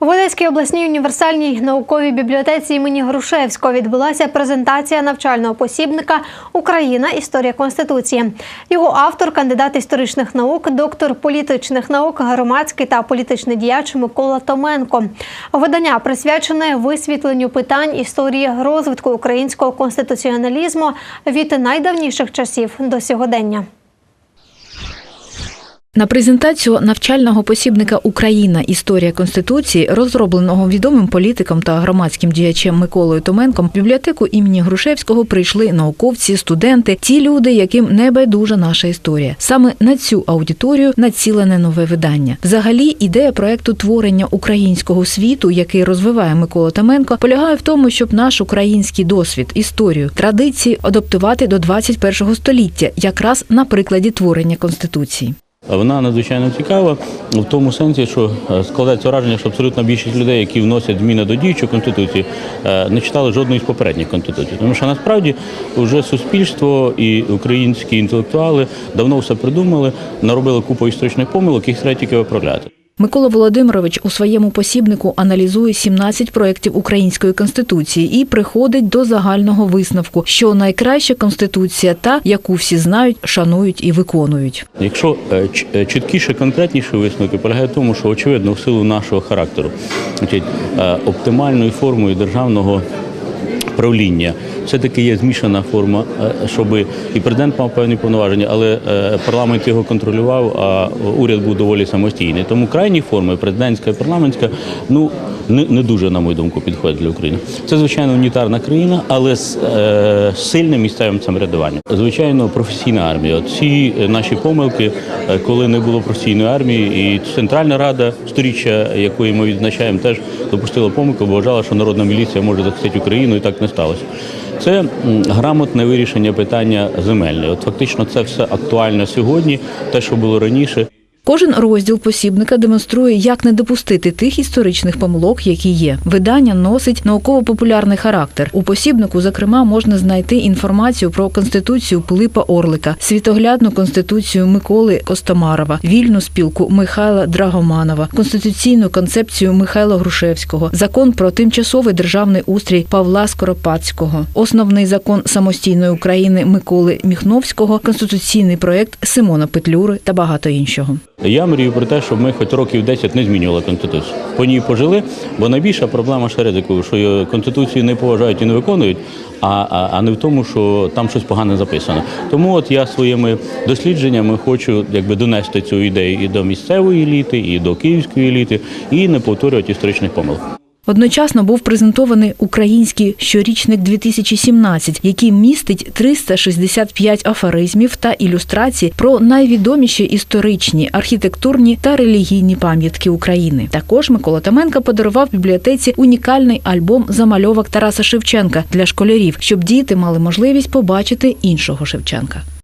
В Одеській обласній універсальній науковій бібліотеці імені Грушевського відбулася презентація навчального посібника Україна. Історія Конституції. Його автор, кандидат історичних наук, доктор політичних наук, громадський та політичний діяч Микола Томенко. Видання присвячене висвітленню питань історії розвитку українського конституціоналізму від найдавніших часів до сьогодення. На презентацію навчального посібника Україна. Історія конституції, розробленого відомим політиком та громадським діячем Миколою Томенком, в бібліотеку імені Грушевського прийшли науковці, студенти, ті люди, яким не байдужа наша історія. Саме на цю аудиторію націлене нове видання. Взагалі, ідея проекту творення українського світу, який розвиває Микола Томенко, полягає в тому, щоб наш український досвід, історію, традиції адаптувати до 21 століття, якраз на прикладі творення конституції. Вона надзвичайно цікава в тому сенсі, що е, складається враження, що абсолютно більшість людей, які вносять зміни до діючої конституції, е, не читали жодної з попередніх конституцій. Тому що насправді вже суспільство і українські інтелектуали давно все придумали, наробили купу історичних помилок, їх треба тільки виправляти. Микола Володимирович у своєму посібнику аналізує 17 проєктів української конституції і приходить до загального висновку, що найкраща конституція та, яку всі знають, шанують і виконують. Якщо е, е, чіткіше, конкретніше висновки полягає в тому, що очевидно в силу нашого характеру, значить, е, оптимальною формою державного правління все-таки є змішана форма, е, щоб і президент мав певні повноваження, але е, парламент його контролював, а уряд був доволі самостійний. Тому крайні форми, президентська і парламентська, ну не, не дуже, на мою думку, підходять для України. Це звичайно унітарна країна, але з е, сильним місцевим самоврядуванням. Звичайно, професійна армія. Ці е, наші помилки, е, коли не було професійної армії, і Центральна Рада сторіччя, якої ми відзначаємо, теж допустила помилку, бо вважала, що народна міліція може захистити Україну, і так не сталося. Це грамотне вирішення питання земельне. От фактично це все актуально сьогодні, те, що було раніше. Кожен розділ посібника демонструє, як не допустити тих історичних помилок, які є. Видання носить науково-популярний характер. У посібнику, зокрема, можна знайти інформацію про конституцію Пилипа Орлика, світоглядну конституцію Миколи Костомарова, вільну спілку Михайла Драгоманова, конституційну концепцію Михайла Грушевського, закон про тимчасовий державний устрій Павла Скоропадського, основний закон самостійної України Миколи Міхновського, конституційний проєкт Симона Петлюри та багато іншого. Я мрію про те, щоб ми хоч років 10 не змінювали конституцію. По ній пожили, бо найбільша проблема ще ризику, що конституцію не поважають і не виконують, а, а, а не в тому, що там щось погане записано. Тому от я своїми дослідженнями хочу якби донести цю ідею і до місцевої еліти, і до київської еліти, і не повторювати історичних помилок. Одночасно був презентований український щорічник 2017, який містить 365 афоризмів та ілюстрацій про найвідоміші історичні, архітектурні та релігійні пам'ятки України. Також Микола Томенко подарував бібліотеці унікальний альбом замальовок Тараса Шевченка для школярів, щоб діти мали можливість побачити іншого Шевченка.